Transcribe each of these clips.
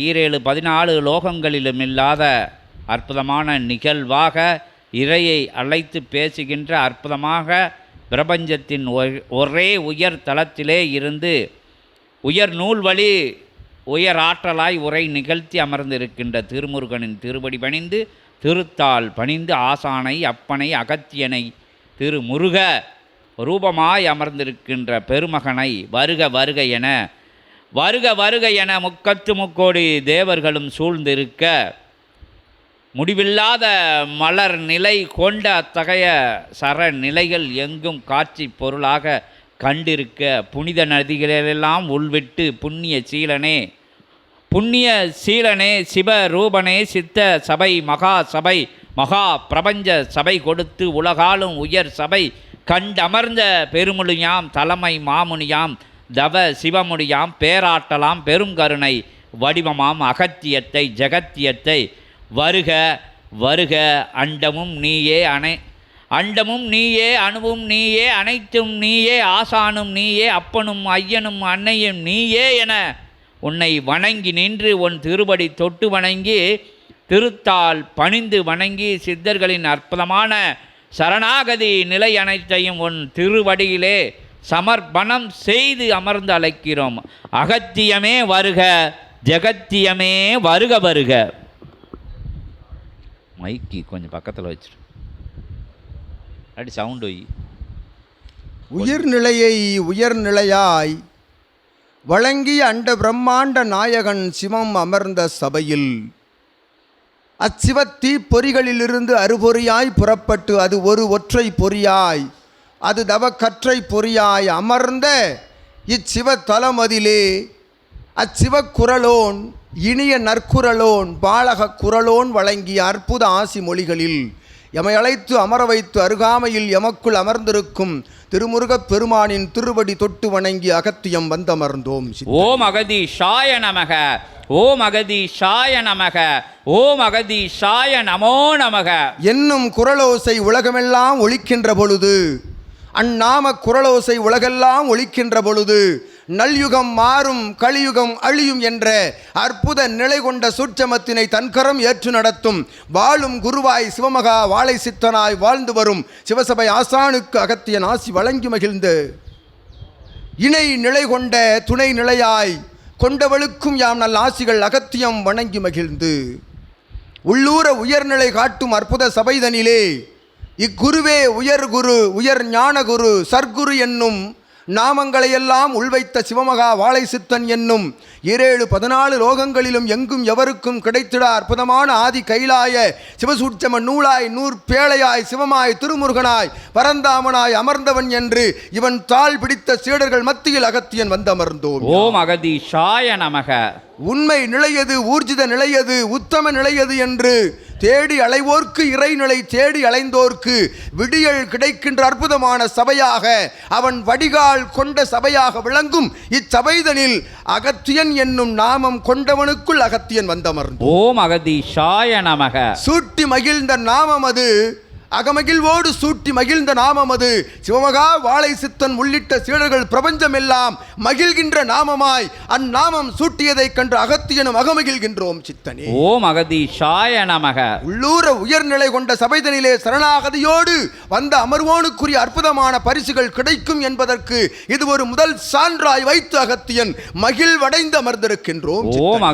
ஈரேழு பதினாலு லோகங்களிலும் இல்லாத அற்புதமான நிகழ்வாக இறையை அழைத்து பேசுகின்ற அற்புதமாக பிரபஞ்சத்தின் ஒ- ஒரே உயர் தளத்திலே இருந்து உயர் நூல் வழி உயர் ஆற்றலாய் உரை நிகழ்த்தி அமர்ந்திருக்கின்ற திருமுருகனின் திருவடி பணிந்து திருத்தாள் பணிந்து ஆசானை அப்பனை அகத்தியனை திருமுருக ரூபமாய் அமர்ந்திருக்கின்ற பெருமகனை வருக வருக என வருக வருக என முக்கத்து முக்கோடி தேவர்களும் சூழ்ந்திருக்க முடிவில்லாத மலர் நிலை கொண்ட அத்தகைய சர நிலைகள் எங்கும் காட்சி பொருளாக கண்டிருக்க புனித நதிகளெல்லாம் உள்விட்டு புண்ணிய சீலனே புண்ணிய சீலனே சிவ ரூபனே சித்த சபை மகா சபை மகா பிரபஞ்ச சபை கொடுத்து உலகாலும் உயர் சபை கண்டமர்ந்த பெருமுடியாம் தலைமை மாமுனியாம் தவ சிவமுடியாம் பேராட்டலாம் பெருங்கருணை வடிவமாம் அகத்தியத்தை ஜெகத்தியத்தை வருக வருக அண்டமும் நீயே அணை அண்டமும் நீயே அணுவும் நீயே அனைத்தும் நீயே ஆசானும் நீயே அப்பனும் ஐயனும் அன்னையும் நீயே என உன்னை வணங்கி நின்று உன் திருவடி தொட்டு வணங்கி திருத்தால் பணிந்து வணங்கி சித்தர்களின் அற்புதமான சரணாகதி நிலை அனைத்தையும் உன் திருவடியிலே சமர்ப்பணம் செய்து அமர்ந்து அழைக்கிறோம். அகத்தியமே வருக ஜெகத்தியமே வருக வருக. மைக்கி கொஞ்சம் பக்கத்தில் வச்சிரு. அடி சவுண்ட் ஒய் உயிர்நிலையை உயர்நிலையாய் வழங்கிய அண்ட பிரம்மாண்ட நாயகன் சிவம் அமர்ந்த சபையில். அச்சிவத்தீ பொறிகளிலிருந்து அறுபொறியாய் புறப்பட்டு அது ஒரு ஒற்றை பொறியாய். அது தவக்கற்றை பொறியாய் அமர்ந்த இச்சிவ தலமதிலே அச்சிவக் குரலோன் இனிய நற்குரலோன் பாலக குரலோன் வழங்கிய அற்புத ஆசி மொழிகளில் எமை அழைத்து அமர வைத்து அருகாமையில் எமக்குள் அமர்ந்திருக்கும் திருமுருகப் பெருமானின் திருவடி தொட்டு வணங்கி அகத்தியம் வந்தமர்ந்தோம். ஓம் அகதி ஷாய நமக ஓம் அகதி ஷாய நமக ஓம் அகதி ஷாய நமோ நமக என்னும் குரலோசை உலகமெல்லாம் ஒலிக்கின்ற பொழுது அந்நாம குரலோசை உலகெல்லாம் ஒழிக்கின்ற பொழுது நல்யுகம் மாறும் கலியுகம் அழியும் என்ற அற்புத நிலை கொண்ட சூட்சமத்தினை தன்கரம் ஏற்று நடத்தும் வாழும் குருவாய் சிவமகா வாழை சித்தனாய் வாழ்ந்து வரும் சிவசபை ஆசானுக்கு அகத்தியன் ஆசி வழங்கி மகிழ்ந்து. இணை நிலை கொண்ட துணை நிலையாய் கொண்டவளுக்கும் யாம் நல்ல ஆசிகள் அகத்தியம் வணங்கி மகிழ்ந்து. உள்ளூர உயர்நிலை காட்டும் அற்புத சபைதனிலே இக்குருவே உயர் குரு உயர் ஞான குரு சர்க்குரு என்னும் நாமங்களையெல்லாம் உள்வைத்த சிவமகா வாழை சித்தன் என்னும் இரேழு பதினாலு லோகங்களிலும் எங்கும் எவருக்கும் கிடைத்திட அற்புதமான ஆதி கைலாய சிவசூட்சம நூலாய் நூற் பேழையாய் சிவமாய் திருமுருகனாய் பரந்தாமனாய் அமர்ந்தவன் என்று இவன் தாள் பிடித்த சீடர்கள் மத்தியில் அகத்தியன் வந்தமர்ந்தோம் ஓம் அகதி ஷாய நமக. உண்மை நிலையது ஊர்ஜித நிலையது உத்தம நிலையது என்று தேடி அலைவோர்க்கு இறைநிலை தேடி அலைந்தோர்க்கு விடியல் கிடைக்கின்ற அற்புதமான சபையாக அவன் வடிகால் கொண்ட சபையாக விளங்கும். இச்சபைதனில் அகத்தியன் என்னும் நாமம் கொண்டவனுக்குள் அகத்தியன் வந்தமர்ந்து. ஓம் அகதி ஷாய நமக. சூட்டி மகிழ்ந்த நாமம் அது. அகமகிழ்வோடு சூட்டி மகிழ்ந்த நாமம் அது. சிவமகா வாழை சித்தன் உள்ளிட்ட சீடர்கள் பிரபஞ்சமெல்லாம் மகிழ்கின்ற நாமமாய் அந்நாமம் சூட்டியதைக் கண்டு அகத்தியனும் அகமகிழ்கின்றோம் சித்தனே. ஓம் அகதி ஷாய நமக. உள்ளூர உயர்நிலை கொண்ட சபைதனிலே சரணாகதியோடு வந்த அமர்வோனுக்குரிய அற்புதமான பரிசுகள் கிடைக்கும் என்பதற்கு இது ஒரு முதல் சான்றாய் வைத்து அகத்தியன் மகிழ்வடைந்து அமர்ந்திருக்கின்றோம் ஓம்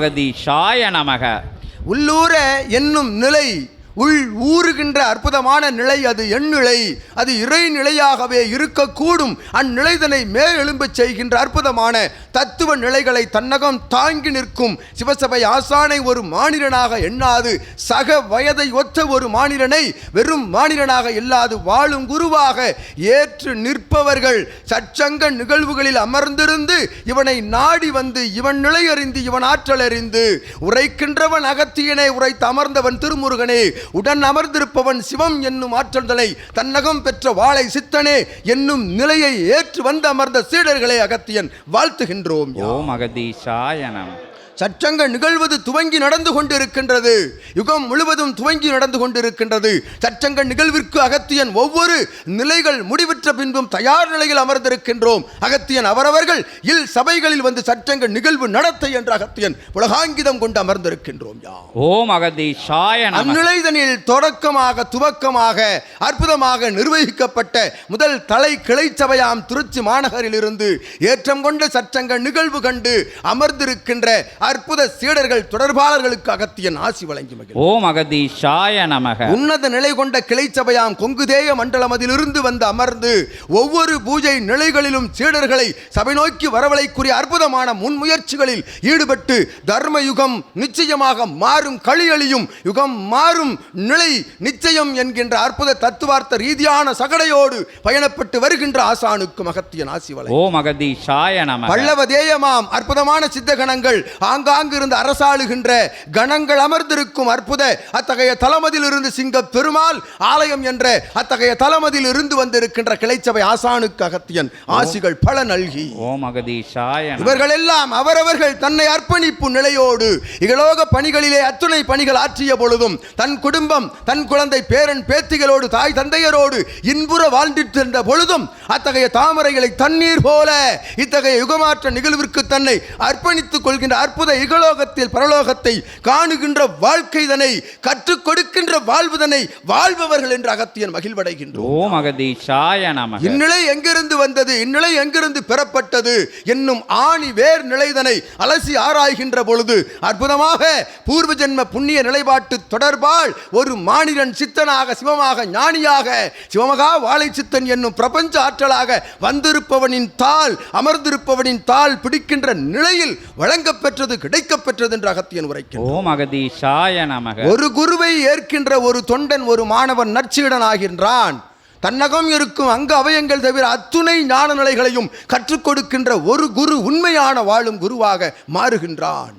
ஷாய நமக. உள்ளூர என்னும் நிலை உள் ஊறுகின்ற அற்புதமான நிலை அது எண்ணிலை அது இறை நிலையாகவே இருக்கக்கூடும். அந்நிலைதனை மேலெழும்பச் செய்கின்ற அற்புதமான தத்துவ நிலைகளை தன்னகம் தாங்கி நிற்கும். சிவசபை ஆசானை ஒரு மாநிலனாக எண்ணாது. சக வயதை ஒத்த ஒரு மாநிலனை வெறும் மாநிலனாக இல்லாது வாழும் குருவாக ஏற்று நிற்பவர்கள் சச்சங்க நிகழ்வுகளில் அமர்ந்திருந்து இவனை நாடி வந்து இவன் நிலை அறிந்து இவன் ஆற்றல் அறிந்து உரைக்கின்றவன் அகத்தியனை உரைத்து அமர்ந்தவன் திருமுருகனே. உடன் அமர்ந்திருப்பவன் சிவம் என்னும் ஆற்றல்தலை தன்னகம் பெற்ற வாளை சித்தனே என்னும் நிலையை ஏற்று வந்து அமர்ந்த சீடர்களே அகத்தியன் வாழ்த்துகின்றோம். ஓம் அகதி சற்றங்க நிகழ்வது துவங்கி நடந்து கொண்டிருக்கின்றது. யுகம் முழுவதும் துவங்கி நடந்து கொண்டிருக்கின்றது. சற்றங்க நிகழ்விற்கு அகத்தியன் ஒவ்வொரு நிலைகள் முடிவுற்ற பின்பும் தயார் நிலையில் அமர்ந்திருக்கின்றோம். அகத்தியன் அவரவர்கள் இல் சபைகளில் வந்து சற்றங்க நிகழ்வு நடத்தை என்ற அகத்தியன் உலகாங்கிதம் கொண்டு அமர்ந்திருக்கின்றோம் யாம். ஓம் அகதீஷாய நமக அந்நிலைதனில் தொடக்கமாக துவக்கமாக அற்புதமாக நிர்வகிக்கப்பட்ட முதல் தலை கிளை சபையாம் திருச்சி மாநகரில் இருந்து ஏற்றம் கொண்ட சற்றங்க நிகழ்வு கண்டு அமர்ந்திருக்கின்ற அற்புத சீடர்கள் தொடர்பாளர்களுக்கு அகத்தியன் ஆசி வழங்கி மகிழ் ஓம் அகதீஷாய நமக. உன்னத நிலை கொண்ட கிளை சபையாம் கொங்குதேய மண்டலம் அதிலிருந்து வந்து அமர்ந்து ஒவ்வொரு பூஜை நிலைகளிலும் சீடர்களை சபை நோக்கி வரவழைக்குரிய அற்புதமான முன்முயற்சிகளில் ஈடுபட்டு தர்ம யுகம் நிச்சயமாக மாறும் களியழியும் யுகம் மாறும் நிலை நிச்சயம் என்கின்ற அற்புத தத்துவார்த்த ரீதியான சகடையோடு பயணப்பட்டு வருகின்ற ஆசானுக்கும் அகத்தியன் ஆசி வழங்கி. ஓம் அகதீஷாய நமக. பல்லவ தேயமாம் அற்புதமான சித்த ஆங்காங்கிருந்து அரசாளுகின்ற கணங்கள் அமர்ந்திருக்கும் அற்புத அத்தகைய தலமதில் இருந்து சிங்க பெருமாள் ஆலயம் என்ற அத்தகைய தலமதில் இருந்து வந்திருக்கின்ற கிளைச்சபை ஆசானுக்கு அகத்தியன் ஆசிகள் பல நல்கி. ஓம் அகதீஷாய இவர்கள் எல்லாம் அவரவர்கள் தன்னை அர்ப்பணிப்பு நிலையோடு இகலோக பணிகளிலே அத்துணை பணிகள் ஆற்றிய பொழுதும் தன் குடும்பம் தன் குழந்தை பேரன் பேத்திகளோடு தாய் தந்தையரோடு இன்புற வாழ்ந்திருந்த பொழுதும் அத்தகைய தாமரைகளை தண்ணீர் போல இத்தகைய யுகமாற்ற நிகழ்விற்கு தன்னை அர்ப்பணித்துக் கொள்கின்ற அற்புத இகலோகத்தில் பரலோகத்தை காணுகின்ற வாழ்க்கைதனை கற்றுக் கொடுக்கின்ற வாழ்வுதனை வாழ்பவர்கள் என்று அகத்தியன் மகிழ்வடைகின்றோம். இந்நிலை எங்கிருந்து வந்தது? இந்நிலை எங்கிருந்து பெறப்பட்டது? என்னும் ஆணி வேர் நிலைதனை அலசி ஆராய்கின்ற பொழுது அற்புதமாக பூர்வ ஜென்ம புண்ணிய நிலைப்பாட்டு தொடர்பால் ஒரு மானிடன் சித்தனாக சிவமாக ஞானியாக சிவமகா வாழை சித்தன் என்னும் பிரபஞ்ச ஆற்றலாக வந்திருப்பவனின் தாள் அமர்ந்திருப்பவனின் தாள் பிடிக்கின்ற நிலையில் வழங்கப் கிடைக்கப் பெற்றது என்று அகத்தியன் உரைக்கிறார் ஓம் அகதீஷாய நமக. ஒரு குருவை ஏற்கின்ற ஒரு தொண்டன் ஒரு மாணவன் நற்சீடன் ஆகின்றான் தன்னகம் இருக்கும் அங்க அவயங்கள் தவிர அத்துணை ஞான நிலைகளையும் கற்றுக் கொடுக்கின்ற ஒரு குரு உண்மையான வாழும் குருவாக மாறுகின்றான்.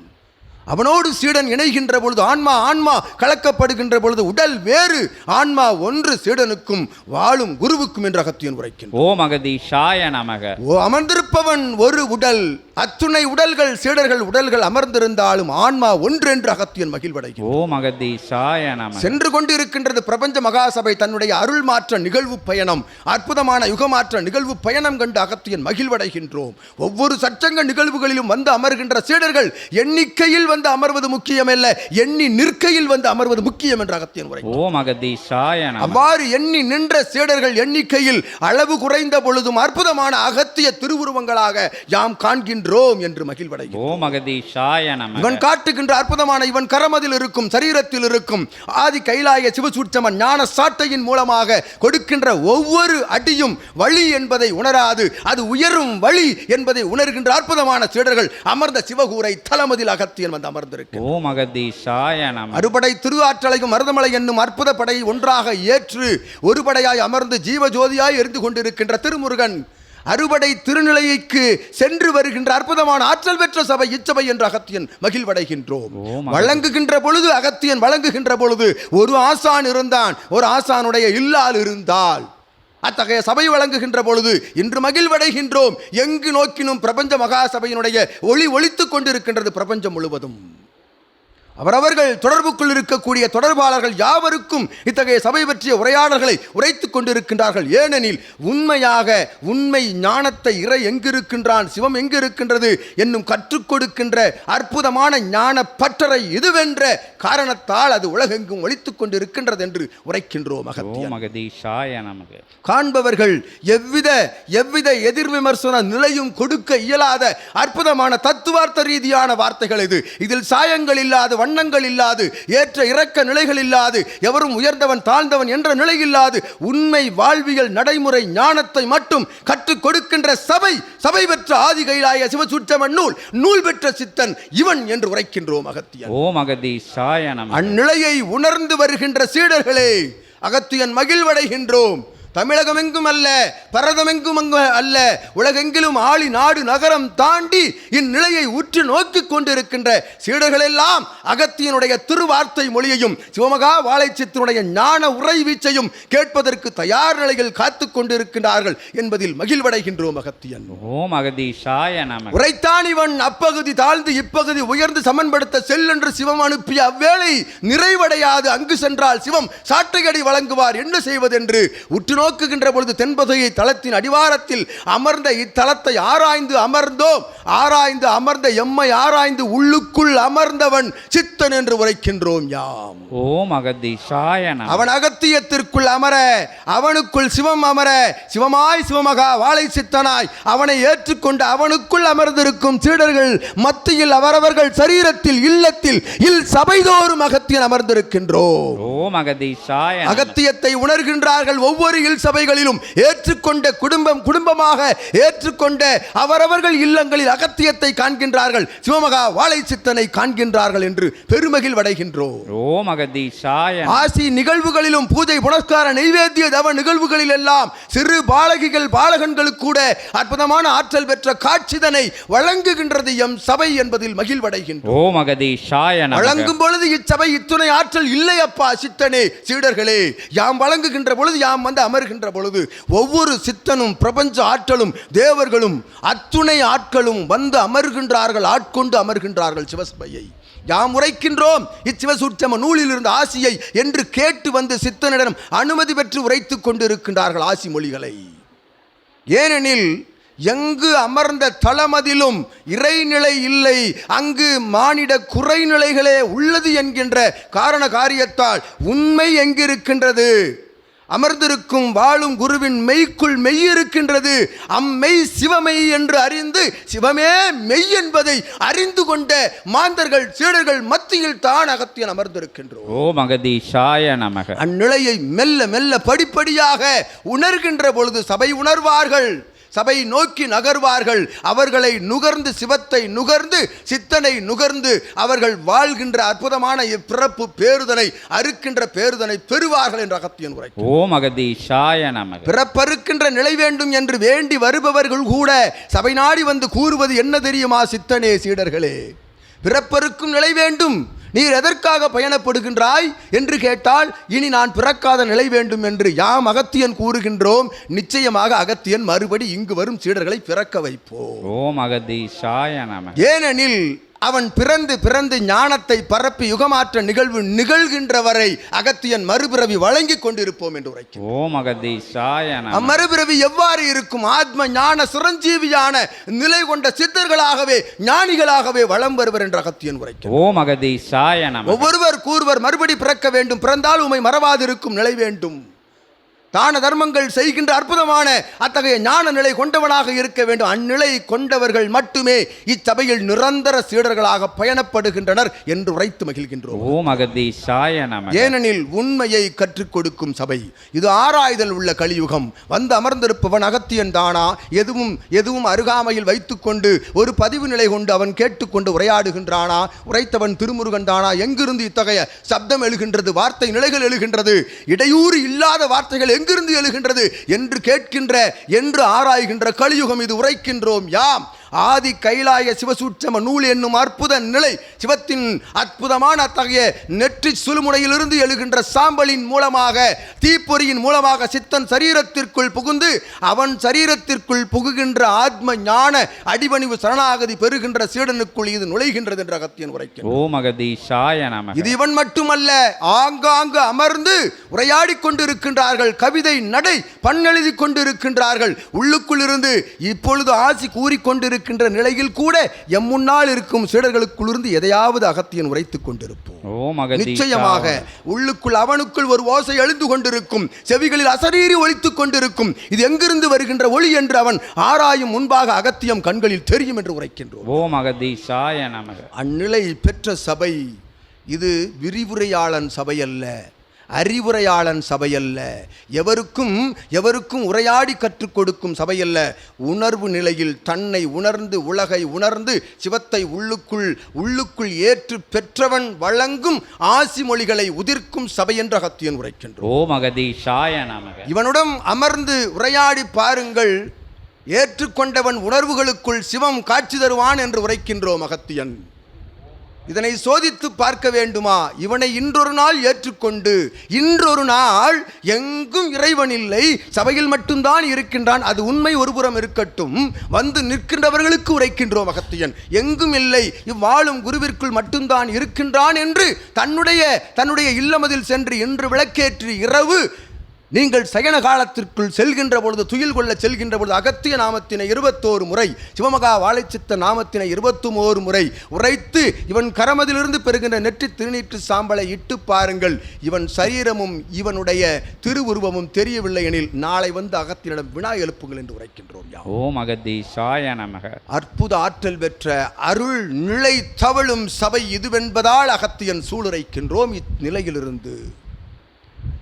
அவனோடு சீடன் இணைகின்ற பொழுது ஆன்மா ஆன்மா கலக்கப்படுகின்ற பொழுது உடல் வேறு. ஆன்மா ஒன்று சீடனுக்கும் வாழும் குருவுக்கும் என்று அகத்தியன் உரைக்கின்றான். ஓம் அகதீஷாய நமக. ஓ அமர்ந்திருப்பவன் ஒரு உடல். அத்துணை உடல்கள் சீடர்கள் உடல்கள் அமர்ந்திருந்தாலும் ஆன்மா ஒன்று என்று அகத்தியன் மகிழ்வடைகிறான் ஓம் அகதீஷாய நமக. சென்று கொண்டிருக்கின்றது பிரபஞ்ச மகாசபை தன்னுடைய அருள் மாற்ற நிகழ்வு பயணம். அற்புதமான யுகமாற்ற நிகழ்வு பயணம் கண்டு அகத்தியன் மகிழ்வடைகின்றோம். ஒவ்வொரு சச்சங்க நிகழ்வுகளிலும் வந்து அமர்கின்ற சீடர்கள் எண்ணிக்கையில் வந்து அமர்வது முக்கியமல்ல. எண்ணி நிற்கையில் வந்து அமர்வது முக்கியம் என்று அகத்தியன் உரை ஓம் அகதீஷாய அவ்வாறு எண்ணி நின்ற சீடர்கள் எண்ணிக்கையில் அளவு குறைந்த பொழுதும் அற்புதமான அகத்திய திருவுருவங்களாக யாம் காண்கின்றோம் என்று மகிழ்வடைகிறோம் ஓம் அகதீஷாய இவன் காட்டுகின்ற அற்புதமான இவன் கரமதில் இருக்கும் சரீரத்தில் இருக்கும் ஆதி கைலாய சிவசூட்சமன் ஞான சாட்டையின் மூலமாக கொடுக்கின்ற ஒவ்வொரு அடியும் வழி என்பதை உணராது அது உயரும் வழி என்பதை உணர்கின்ற அற்புதமான சீடர்கள் அமர்ந்த சிவகூரை தலமதில் அகத்தியன் வந்து அமர்ந்திருக்கு ஓம் அகதீஷாய நமக அறுபடை திருஆற்றலையும் மருதமலை என்னும் அற்புத படையை ஒன்றாக ஏற்று ஒரு படையாய் அமர்ந்து ஜீவஜோதியாய் எரிந்து கொண்டிருக்கின்ற திருமுருகன் அறுபடை திருநிலைக்கு சென்று வருகின்ற அற்புதமான ஆற்றல் பெற்ற சபை இச்சபை என்று அகத்தியன் மகிழ்வடைகின்றோம். வழங்குகின்ற பொழுது அகத்தியன் வழங்குகின்ற பொழுது ஒரு ஆசான் இருந்தான். ஒரு ஆசானுடைய இல்லால் இருந்தால். அத்தகைய சபை வழங்குகின்ற பொழுது இன்று மகிழ்வடைகின்றோம். எங்கு நோக்கினும் பிரபஞ்ச மகா சபையினுடைய ஒளி ஒளித்துக் கொண்டிருக்கின்றது பிரபஞ்சம் முழுவதும். அவரவர்கள் தொடர்புக்குள் இருக்கக்கூடிய தொடர்பாளர்கள் யாவருக்கும் இத்தகைய சபை பற்றிய உரையாடல்களை உரைத்துக் கொண்டிருக்கின்றார்கள். ஏனெனில் உண்மையாக உண்மை ஞானத்தை இறை எங்கிருக்கின்றான் சிவம் எங்கிருக்கின்றது என்னும் கற்றுக் கொடுக்கின்ற அற்புதமான ஞான பற்றரை இதுவென்ற காரணத்தால் அது உலகெங்கும் ஒழித்துக் கொண்டிருக்கின்றது என்று உரைக்கின்றோம் அகத்தியன் ஓம் அகதீஷாய நமக. காண்பவர்கள் எவ்வித எவ்வித எதிர் விமர்சன நிலையும் கொடுக்க இயலாத அற்புதமான தத்துவார்த்த ரீதியான வார்த்தைகள் இது. இதில் சாயங்கள் இல்லாது வண்ணங்கள் இல்லாது ஏற்ற இறக்க நிலைகள் இல்லாது எவரும் உயர்ந்தவன் தாழ்ந்தவன் என்ற நிலை இல்லாது உண்மை வாழ்வியல் நடைமுறை ஞானத்தை மட்டும் கற்றுக் கொடுக்கின்ற சபை சபை பெற்ற ஆதி கைலாய சிவசூற்றமன் நூல் நூல் பெற்ற சித்தன் இவன் என்று உரைக்கின்றோம் அகத்தியன். ஓம் அகதீஷாய நமக. அந்நிலையை உணர்ந்து வருகின்ற சீடர்களே அகத்தியன் மகிழ்வடைகின்றோம். தமிழகமெங்கும் அல்ல பரதமெங்கும் அங்கு அல்ல. உலகெங்கிலும் ஆளி நாடு நகரம் தாண்டி இந்நிலையை உற்று நோக்கிக் கொண்டிருக்கின்ற சீடர்களெல்லாம் அகத்தியனுடைய திருவார்த்தை மொழியையும் சிவமகா வாழைச்சித்தினுடைய ஞான உரை வீச்சையும் கேட்பதற்கு தயார் நிலையில் காத்துக் கொண்டிருக்கின்றார்கள் என்பதில் மகிழ்வடைகின்றோம் அகத்தியன். ஓம் அகதீஷாய நமக. உரைத்தான் இவன் அப்பகுதி தாழ்ந்து இப்பகுதி உயர்ந்து சமன்படுத்த செல் என்று சிவம் அனுப்பிய அவ்வேளை நிறைவடையாது. அங்கு சென்றால் சிவம் சாட்டையடி வழங்குவார். என்ன செய்வதென்று? உற்று நோக்குகின்ற பொழுது தென்பதுகை தளத்தின் அடிவாரத்தில் அமர்ந்த இத்தலத்தை ஆராய்ந்து அமர்ந்தோம். ஆராய்ந்து அமர்ந்த எம்மை ஆராய்ந்து உள்ளுக்குள் அமர்ந்தவன் சித்தன் என்று உரைக்கின்றோம் யாம். ஓம் அகதீஷாய நமக அவன் அகத்தியத்திற்குள் அமர அவனுக்குள் சிவம் அமர சிவமாய் சிவமகா வாழை சித்தனாய் அவனை ஏற்றுக்கொண்டு அவனுக்குள் அமர்ந்திருக்கும் சீடர்கள் மத்தியில் அவரவர்கள் சரீரத்தில் இல்லத்தில் இல் சபைதோறும் அகத்தியன் அமர்ந்திருக்கின்றோம். ஓம் அகதீஷாய நமக அகத்தியத்தை உணர்கின்றார்கள் ஒவ்வொரு இல் சபைகளிலும் ஏற்றுக்கொண்ட குடும்பம் குடும்பமாக ஏற்றுக்கொண்ட அவரவர்கள் இல்லங்களில் அகத்தியத்தை காண்கின்றார்கள் சிவமகா வாழை சித்தனை காண்கின்றார்கள் என்று பெருமகிழ் வடைகின்றோம். ஓம் அகதீஷாய நமக ஆசி நிகழ்வுகளிலும் பூஜை புனஸ்கார நைவேத்திய தவ நிகழ்வுகளில் எல்லாம் சிறு பாலகிகள் பாலகன்களுக்கு கூட அற்புதமான ஆற்றல் பெற்ற காட்சிதனை வழங்குகின்றது எம் சபை என்பதில் மகிழ்வடைகின்றோம் ஓம் அகதீஷாய வழங்கும் பொழுது இச்சபை இத்துணை ஆற்றல் இல்லை அப்பா சித்தனே சீடர்களே. யாம் வழங்குகின்ற பொழுது யாம் வந்து அமர்கின்ற பொழுது ஒவ்வொரு சித்தனும் பிரபஞ்ச ஆற்றலும் தேவர்களும் அத்துணை ஆட்களும் வந்து அமர்கின்றார்கள் ஆட்கொண்டு அமர்கின்றார்கள் சிவசபையை. யாம் உரைக்கின்றோம் இச்சிவசூட்சம நூலில் இருந்த ஆசியை என்று கேட்டு வந்து சித்தனிடம் அனுமதி பெற்று உரைத்து கொண்டிருக்கின்றார்கள் ஆசி மொழிகளை. ஏனெனில் எங்கு அமர்ந்த தளமதிலும் இறைநிலை இல்லை அங்கு மானிட குறைநிலைகளே உள்ளது என்கின்ற காரண காரியத்தால் உண்மை எங்கிருக்கின்றது? அமர்ந்திருக்கும் வாழும் குருவின் மெய்க்குள் மெய் இருக்கின்றது அம்மெய் சிவமெய் என்று அறிந்து சிவமே மெய் என்பதை அறிந்து கொண்ட மாந்தர்கள் சீடர்கள் மத்தியில் தான் அகத்தியன் அமர்ந்திருக்கின்றோம். ஓம் அகதீஷாய நமக. அந்நிலையை மெல்ல மெல்ல படிப்படியாக உணர்கின்ற பொழுது சபை உணர்வார்கள். சபை நோக்கி நகர்வார்கள். அவர்களை நுகர்ந்து சிவத்தை நுகர்ந்து சித்தனை நுகர்ந்து அவர்கள் வாழ்கின்ற அற்புதமான இப்பிறப்பு பேருதனை அறுக்கின்ற பேருதனை பெறுவார்கள் என்ற அகத்தியன் உரை ஓம் அகதீஷாய நமக. பிறப்பறுக்கின்ற நிலை வேண்டும் என்று வேண்டி வருபவர்கள் கூட சபை நாடி வந்து கூறுவது என்ன தெரியுமா சித்தனே சீடர்களே? பிறப்பறுக்கும் நிலை வேண்டும் நீர் எதற்காக பயணப்படுகின்றாய் என்று கேட்டால் இனி நான் பிறக்காத நிலை வேண்டும் என்று யாம் அகத்தியன் கூறுகின்றோம். நிச்சயமாக அகத்தியன் மறுபடி இங்கு வரும் சீடர்களை பிறக்க வைப்போம். ஓம் நமக. ஏனெனில் அவன் பிறந்து பிறந்து ஞானத்தை பரப்பி யுகமாற்ற நிகழ்வு நிகழ்கின்ற வரை அகத்தியன் மறுபிறவி வழங்கிக் கொண்டிருப்போம் என்று உரைக்கிறார். ஓம் அகதீஷாய நமக அம்மறுபிறவி எவ்வாறு இருக்கும்? ஆத்ம ஞான சிரஞ்சீவியான நிலை கொண்ட சித்தர்களாகவே ஞானிகளாகவே வளம் வருவர் என்ற அகத்தியன் உரைக்கிறார். ஓம் அகதீஷாய நமக ஒவ்வொருவர் கூறுவர் மறுபடி பிறக்க வேண்டும். பிறந்தால் உமை மறவாதிருக்கும் நிலை வேண்டும். தான தர்மங்கள் செய்கின்ற அற்புதமான அத்தகைய ஞான நிலை கொண்டவனாக இருக்க வேண்டும். அந்நிலை கொண்டவர்கள் மட்டுமே இச்சபையில் நிரந்தர சீடர்களாக பயணப்படுகின்றனர் என்று உரைத்து மகிழ்கின்றோம். ஓம் ஏனெனில் உண்மையை கற்றுக் கொடுக்கும் சபை. இது ஆராய்தல் உள்ள கலியுகம். வந்து அமர்ந்திருப்பவன் அகத்தியன் தானா? எதுவும் எதுவும் அருகாமையில் வைத்துக்கொண்டு ஒரு பதிவு நிலை கொண்டு அவன் கேட்டுக்கொண்டு உரையாடுகின்றானா? உரைத்தவன் திருமுருகன் தானா? எங்கிருந்து இத்தகைய சப்தம் எழுகின்றது? வார்த்தை நிலைகள் எழுகின்றது? இடையூறு இல்லாத வார்த்தைகள் எங்கிருந்து எழுகின்றது? என்று கேட்கின்ற என்று ஆராய்கின்ற கலியுகம் இது உரைக்கின்றோம். யாம்? ஆதி கைலாய சிவசூட்சம நூல் என்னும் அற்புத நிலை சிவத்தின் அற்புதமான அத்தகைய நெற்றி சுழுமுனையிலிருந்து எழுகின்ற சாம்பலின் மூலமாக தீப்பொறியின் மூலமாக சித்தன் சரீரத்திற்குள் புகுந்து அவன் சரீரத்திற்குள் புகுகின்ற ஆத்ம ஞான அடிபணிவு சரணாகதி பெறுகின்ற சீடனுக்குள் இது நுழைகின்றது என்ற அகத்தியன் உரைக்கிறார் ஓம் அகதீஷாய நமக. இது இவன் மட்டுமல்ல ஆங்காங்கு அமர்ந்து உரையாடிக் கொண்டிருக்கின்றார்கள் கவிதை நடை பண்ணெழுதி கொண்டிருக்கின்றார்கள் உள்ளுக்குள் இருந்து இப்பொழுது ஆசி கூறிக்கொண்டிருக்கின்ற நிலையில் கூட எம் முன்னால் இருக்கும் சீடர்களுக்குள்ளிருந்து எதையாவது அகத்தியன் உரைத்துக் கொண்டிருப்போம். நிச்சயமாக உள்ளுக்குள் அவனுக்குள் ஒரு ஓசை எழுந்து கொண்டிருக்கும் செவிகளில் அசரீரி ஒலித்துக் கொண்டிருக்கும் இது எங்கிருந்து வருகின்ற ஒளி என்று அவன் ஆராயும் முன்பாக அகத்தியம் கண்களில் தெரியும் என்று உரைக்கின்றோம். ஓம் அகதீஷாய நமக. அந்நிலை பெற்ற சபை இது விரிவுரையாளன் சபை அல்ல. அறிவுரையாளன் சபையல்ல. எவருக்கும் எவருக்கும் உரையாடி கற்றுக் கொடுக்கும் சபையல்ல. உணர்வு நிலையில் தன்னை உணர்ந்து உலகை உணர்ந்து சிவத்தை உள்ளுக்குள் உள்ளுக்குள் ஏற்று பெற்றவன் வழங்கும் ஆசி மொழிகளை உதிர்க்கும் சபை என்ற அகத்தியன் உரைக்கின்றோம் நமக. இவனுடன் அமர்ந்து உரையாடி பாருங்கள். ஏற்றுக்கொண்டவன் உணர்வுகளுக்குள் சிவம் காட்சி தருவான் என்று உரைக்கின்றோம் அகத்தியன். இதனை சோதித்து பார்க்க வேண்டுமா? இவனை இன்றொரு நாள் ஏற்றுக்கொண்டு இன்றொரு நாள் எங்கும் இறைவன் இல்லை சபையில் மட்டும்தான் இருக்கின்றான் அது உண்மை ஒருபுறம் இருக்கட்டும். வந்து நிற்கின்றவர்களுக்கு உரைக்கின்றோம் அகத்தியன் எங்கும் இல்லை இவ்வாழும் குருவிற்குள் மட்டும்தான் இருக்கின்றான் என்று தன்னுடைய தன்னுடைய இல்லமதில் சென்று இன்று விளக்கேற்றி இரவு நீங்கள் சயன காலத்திற்குள் செல்கின்ற பொழுது துயில் கொள்ள செல்கின்ற பொழுது அகத்திய நாமத்தினை இருபத்தோரு முறை சிவமகா வாழைச்சித்த நாமத்தினை இருபத்தும் ஓரு முறை உரைத்து இவன் கரமதிலிருந்து பெறுகின்ற நெற்றி திருநீற்று சாம்பலை இட்டு பாருங்கள். இவன் சரீரமும் இவனுடைய திருவுருவமும் தெரியவில்லை எனில் நாளை வந்து அகத்தினிடம் வினா எழுப்புங்கள் என்று உரைக்கின்றோம் ஓம் அகதீஷாய நமக. அற்புத ஆற்றல் பெற்ற அருள் நிலை தவழும் சபை இதுவென்பதால் அகத்தியன் சூளுரைக்கின்றோம் இந்நிலையிலிருந்து.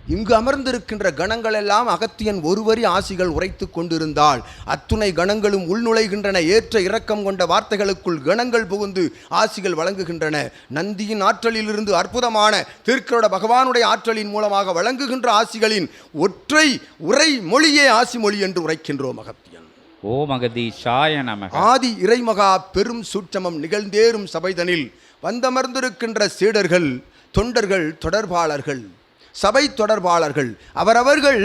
இங்கு அமர்ந்திருக்கின்ற கணங்கள் எல்லாம் அகத்தியன் ஒருவரி ஆசிகள் உரைத்து கொண்டிருந்தால் அத்துணை கணங்களும் உள்நுழைகின்றன. ஏற்ற இரக்கம் கொண்ட வார்த்தைகளுக்குள் கணங்கள் புகுந்து ஆசிகள் வழங்குகின்றன. நந்தியின் ஆற்றலிலிருந்து அற்புதமான திருக்கரோட பகவானுடைய ஆற்றலின் மூலமாக வழங்குகின்ற ஆசிகளின் ஒற்றை உரை மொழியே ஆசி மொழி என்று உரைக்கின்றோம் அகத்தியன். ஓம் அகதீஷாய நமக. ஆதி இறைமகா பெரும் சூட்சமம் நிகழ்ந்தேறும் சபைதனில் வந்தமர்ந்திருக்கின்ற சீடர்கள் தொண்டர்கள் தொடர்பாளர்கள். சபை தொடர்பாளர்கள். அவரவர்கள்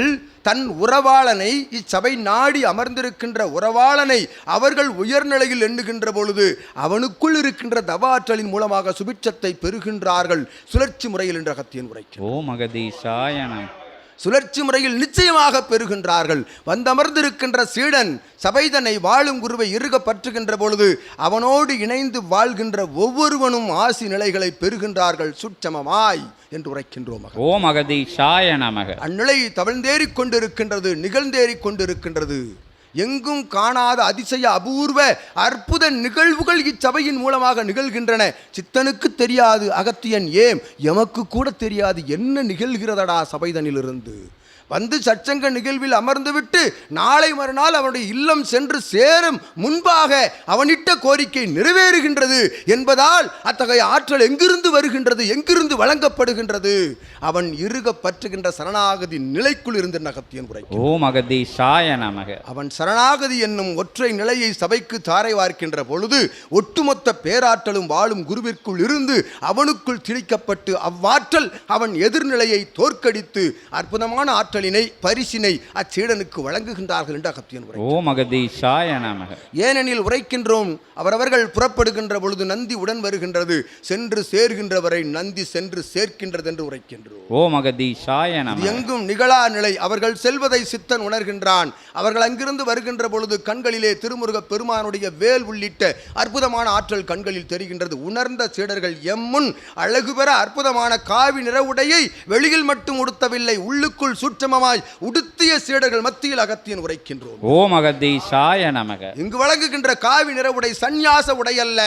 தன் உறவாளனை இச்சபை நாடி அமர்ந்திருக்கின்ற உறவாளனை அவர்கள் உயர்நிலையில் எண்ணுகின்ற பொழுது அவனுக்குள் இருக்கின்ற தவ ஆற்றலின் மூலமாக சுபிட்சத்தை பெறுகின்றார்கள். சுழற்சி முறையில் என்ற கத்தியன் உரைக்கும் ஓ அகதீஷாய சுழற்சி முறையில் நிச்சயமாக பெறுகின்றார்கள். வந்தமர்ந்திருக்கின்ற சீடன் சபைதனை வாழும் குருவை இறுக பற்றுகின்ற பொழுது அவனோடு இணைந்து வாழ்கின்ற ஒவ்வொருவனும் ஆசி நிலைகளை பெறுகின்றார்கள். சுட்சமமாய் என்று உரைக்கின்றோம். ஓம் அகதீஷாய நமக. அந்நிலை தவழ்ந்தேறிக் கொண்டிருக்கின்றது நிகழ்ந்தேறிக் கொண்டிருக்கின்றது. எங்கும் காணாத அதிசய அபூர்வ அற்புத நிகழ்வுகள் இச்சபையின் மூலமாக நிகழ்கின்றன. சித்தனுக்கு தெரியாது அகத்தியன் ஏம் எமக்கு கூட தெரியாது என்ன நிகழ்கிறதடா சபைதனிலிருந்து? வந்து சச்சங்க நிகழ்வில் அமர்ந்துவிட்டு நாளை மறுநாள் அவனுடைய இல்லம் சென்று சேரும் முன்பாக அவனிட்ட கோரிக்கை நிறைவேறுகின்றது என்பதால் அத்தகைய ஆற்றல் எங்கிருந்து வருகின்றது எங்கிருந்து வழங்கப்படுகின்றது? அவன் இறுக பற்றுகின்ற சரணாகதி நிலைக்குள் இருந்து நகத்தியன் ஓம் நமக. அவன் சரணாகதி என்னும் ஒற்றை நிலையை சபைக்கு தாரை வார்க்கின்ற பொழுது ஒட்டுமொத்த பேராற்றலும் வாழும் குருவிற்குள் இருந்து அவனுக்குள் திணிக்கப்பட்டு அவ்வாற்றல் அவன் எதிர்நிலையை தோற்கடித்து அற்புதமான ஆற்றலினை பரிசினை அச்சீடனுக்கு வழங்குகின்றார்கள் என்று அகத்தியன் உரை அகதீஷாய நமக. ஏனெனில் உரைக்கின்றோம் அவரவர்கள் புறப்படுகின்ற பொழுது நந்தி உடன் வருகின்றது சென்று சேர்கின்றவரை நந்தி சென்று சேர்க்கின்றது என்று உரைக்கின்றோம். இது நமக. எங்கும் நிகழா நிலை. அவர்கள் செல்வதை சித்தன் உணர்கின்றான். அவர்கள் அங்கிருந்து வருகின்ற பொழுது கண்களிலே திருமுருக பெருமானுடைய வேல் உள்ளிட்ட அற்புதமான ஆற்றல் கண்களில் தெரிகின்றது. உணர்ந்த சீடர்கள் எம்முன் அழகு பெற அற்புதமான காவி நிறவுடையை வெளியில் மட்டும் உடுத்தவில்லை உள்ளுக்குள் சுற்றமமாய் உடுத்திய சீடர்கள் மத்தியில் அகத்தியன் உரைக்கின்றோம். ஓம் அகதீஷாய நமக. இங்கு வழங்குகின்ற காவி நிறவுடை சந்நியாச உடையல்ல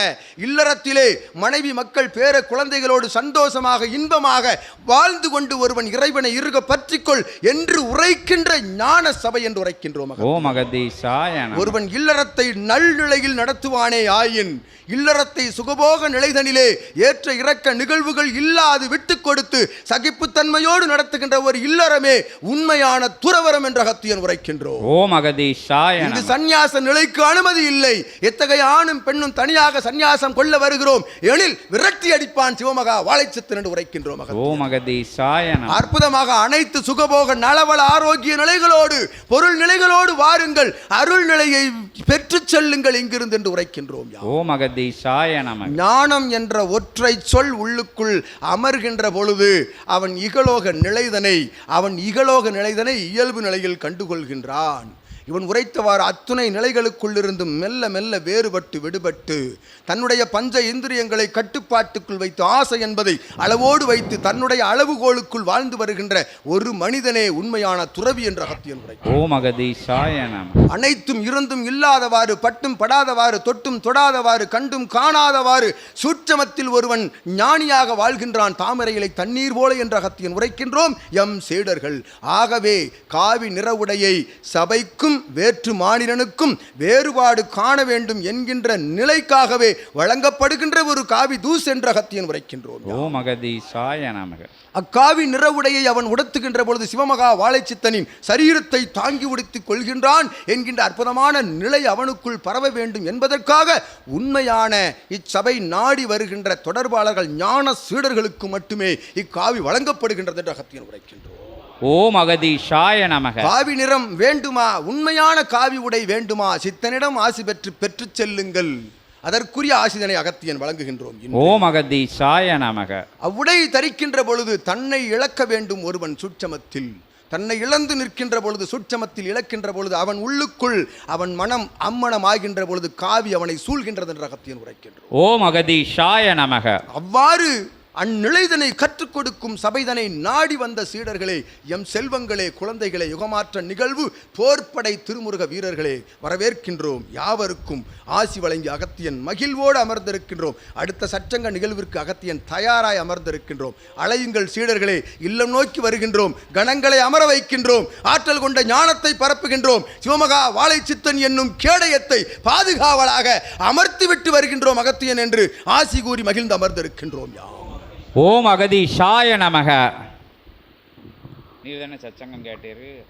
இல்லறத்திலே மனைவி மக்கள் பேர குழந்தைகளோடு சந்தோஷமாக இன்பமாக வாழ்ந்து கொண்டு ஒருவன் இறைவனை இறுக பற்றிக்கொள் என்று உரைக்கின்ற ஞான சபை என்று உரைக்கின்றோம். ஓம் அகதீஷாய நமக. ஒருவன் இல்லறத்தை நல்நிலையில் நடத்துவானே ஆயின் இல்லறத்தை சுகபோக நிலைதனிலே ஏற்ற இறக்க நிகழ்வுகள் இல்லாது விட்டு கொடுத்து சகிப்புத்தன்மையோடு நடத்துகின்ற ஒரு இல்லறமே உண்மையான துறவரம் என்ற அகத்தியன் உரைக்கின்றோம். ஓம் அகதீஷாய நமக சந்நியாச நிலைக்கு அனுமதி இல்லை. எத்தகைய ஆணும் பெண்ணும் தனியாக சந்நியாசம் கொள்ள வருகிறோம்? எனில் விரட்டி அடிப்பான் சிவமகா வாழைச்சத்து என்று உரைக்கின்றோம். ஓம் அகதீஷாய அற்புதமாக அனைத்து சுகபோக நலவள ஆரோக்கிய நிலைகளோடு பொருள் நிலைகளோடு வாருங்கள். அருள் நிலையை பெற்றுச் செல்லுங்கள் இங்கிருந்து என்று உரைக்கின்றோம். ஓம் அகதீஷாய ஞானம் என்ற ஒற்றை சொல் உள்ளுக்குள் அமர்கின்ற பொழுது அவன் இகலோக நிலைதனை அவன் இகலோக நிலைதனை இயல்பு நிலையில் கண்டுகொள்கின்றான். இவன் உரைத்தவாறு அத்துணை நிலைகளுக்குள்ளிருந்தும் மெல்ல மெல்ல வேறுபட்டு விடுபட்டு தன்னுடைய பஞ்ச இந்திரியங்களை கட்டுப்பாட்டுக்குள் வைத்து ஆசை என்பதை அளவோடு வைத்து தன்னுடைய அளவுகோலுக்குள் வாழ்ந்து வருகின்ற ஒரு மனிதனே உண்மையான துறவி என்ற அகத்தியன் உரை. ஓம் அனைத்தும் இருந்தும் இல்லாதவாறு பட்டும் படாதவாறு தொட்டும் தொடாதவாறு கண்டும் காணாதவாறு சூட்சமத்தில் ஒருவன் ஞானியாக வாழ்கின்றான். தாமரையிலை தண்ணீர் போல என்ற அகத்தியன் உரைக்கின்றோம். எம் சீடர்கள். ஆகவே காவி நிறவுடையை சபைக்கும் வேற்று மாநிலனுக்கும் வேறுபாடு காண வேண்டும் என்கின்ற நிலைக்காகவே வழங்கப்படுகின்ற ஒரு காவி தூஸ் என்ற அகத்தியன் உரைக்கின்றோம் ஓம் அகதீஷாய நமக. அக்காவி நிறவுடையை அவன் உடுத்துகின்ற பொழுது சிவமகா வாழைச்சித்தனின் சரீரத்தை தாங்கி உடுத்திக் கொள்கின்றான் என்கின்ற அற்புதமான நிலை அவனுக்குள் பரவ வேண்டும் என்பதற்காக உண்மையான இச்சபை நாடி வருகின்ற தொடர்பாளர்கள் ஞான சீடர்களுக்கு மட்டுமே இக்காவி வழங்கப்படுகின்றது என்று அகத்தியன் உரைக்கின்றோம். ஓம் அகதீஷாய நமக. காவி நிறம் வேண்டுமா? உண்மையான காவி உடை வேண்டுமா? சித்தனிடம் ஆசி பெற்று பெற்றுச் செல்லுங்கள். அதற்குரிய ஆசிதனை அகத்தியன் வழங்குகின்றோம். ஓம் அகதீஷாய நமக. அவ்வுடை தரிக்கின்ற பொழுது தன்னை இழக்க வேண்டும் ஒருவன் சுட்சமத்தில். தன்னை இழந்து நிற்கின்ற பொழுது சுட்சமத்தில் இழக்கின்ற பொழுது அவன் உள்ளுக்குள் அவன் மனம் அம்மனமாகின்ற பொழுது காவி அவனை சூழ்கின்றது என்ற அகத்தியன் உரைக்கின்றோம் ஓம் அகதீஷாய நமக. அவ்வாறு அந்நிலைதனை கற்றுக் கொடுக்கும் சபைதனை நாடி வந்த சீடர்களே எம் செல்வங்களே குழந்தைகளே யுகமாற்ற நிகழ்வு போர்ப்படை திருமுருக வீரர்களே வரவேற்கின்றோம் யாவருக்கும். ஆசி வழங்கி அகத்தியன் மகிழ்வோடு அமர்ந்திருக்கின்றோம். அடுத்த சற்றங்க நிகழ்விற்கு அகத்தியன் தயாராய் அமர்ந்திருக்கின்றோம். அலையுங்கள் சீடர்களே இல்லம் நோக்கி வருகின்றோம். கணங்களை அமர வைக்கின்றோம். ஆற்றல் கொண்ட ஞானத்தை பரப்புகின்றோம். சிவமகா வாழைச்சித்தன் என்னும் கேடயத்தை பாதுகாவலாக அமர்த்திவிட்டு வருகின்றோம் அகத்தியன் என்று ஆசி கூறி மகிழ்ந்து அமர்ந்திருக்கின்றோம் யாம் ஓம் அகதீஷாய நமக. நீ தானே சச்சங்கம் கேட்டீரு.